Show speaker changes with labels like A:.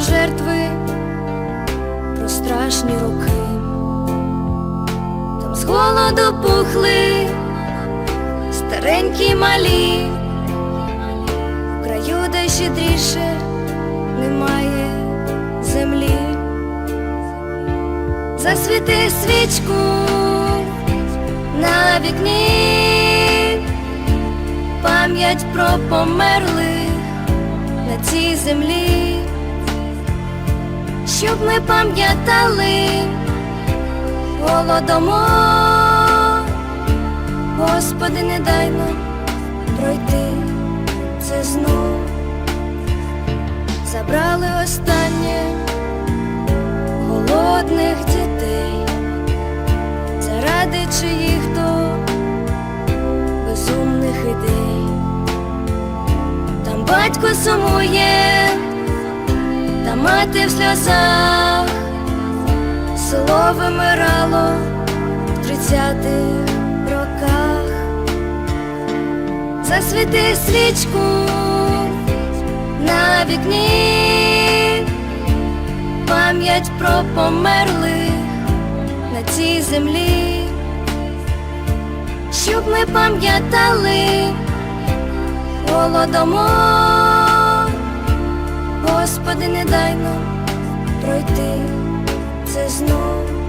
A: жертви, про страшні роки, там з голоду пухли старенькі малі, в краю, де щедріше немає землі. Засвіти свічку на вікні, пам'ять про померлих на цій землі, щоб ми пам'ятали голодомор, Господи, не дай нам пройти це знов, забрали останнє голодних дітей, заради чиїх то безумних ідей. Батько сумує, та мати в сльозах, село вимирало в тридцятих роках. Засвіти свічку на вікні, пам'ять про померлих на цій землі, щоб ми пам'ятали голодомор, Господи, не дай нам пройти це знов.